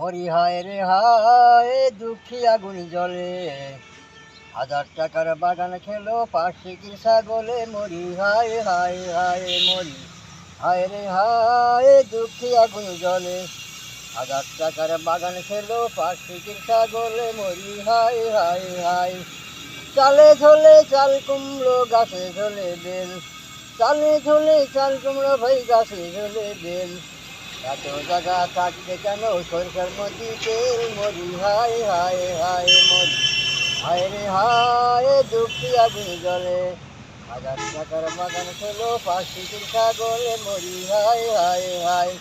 মরি হায় রে হায়, দুঃখী আগুন জলে হাজার টাকার বাগান খেলো পাশে কি ছাগলে, মরি হায় হায় হায়, মরি হায় রে হায়, দুঃখী আগুন জলে হাজার টাকার বাগান খেলো পাশে কি ছাগলে, মরি হায় হায় হায়। চালে ঝোলে চাল কুমড়ো, গাছে ঝোলে বেল। চালে ঝোলে চাল কুমড়ো ভাই, গাছে ঝোলে বেল। এত জায়গা থাকবে কেন? সরকার তেল মরি হায় হায় হায় মরি হায় রে, হায়, দুঃখী আগুন জলে হাজার টাকার বাগান খেলো পাঁচশো ছাগলে মরি হায় হায় হায়।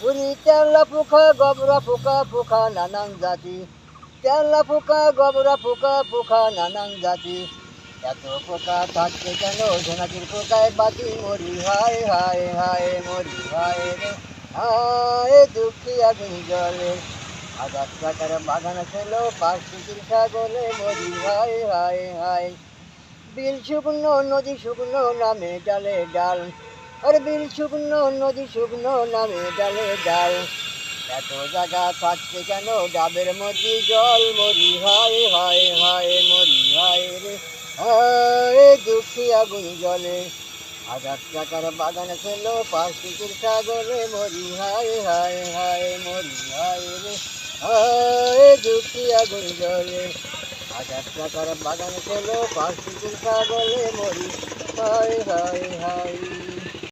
পুরি তেলা পোকা, গবরা পোকা পোকা নানান জাতি। তেলা পোকা, গবরা পোকা পোকা নানান জাতি। এত পোকা থাকতে কেন? ঝোনাকির পোকায় বাতি মরি হায় হায় হায় মরি হায় রে। হায় দুঃখী আগুন জলে হাজার টাকার বাগান ছিল পাঁচশো ছাগলে মরি হায় হায় হায়। বিল শুকনো, নদী শুকনো, নামে ডালে ডাল। আরে বিল শুকনো, নদী শুকনো, নামে ডালে ডাল। এত জায়গা থাকতে কেন ডাবের মধ্যে জল? মরি হায় হায় হায় মরি হায় রে। হায়, দুঃখী আগুন জলে হাজার টাকার বাগান ছিল পাঁচশো সাগরে মরি, হায় হায় হায়, মরি, হায় রে, হায় দুঃখী আগুন জলে হাজার টাকার বাগান ছিল পাঁচশো সাগরে মরি, হায় হায় হায়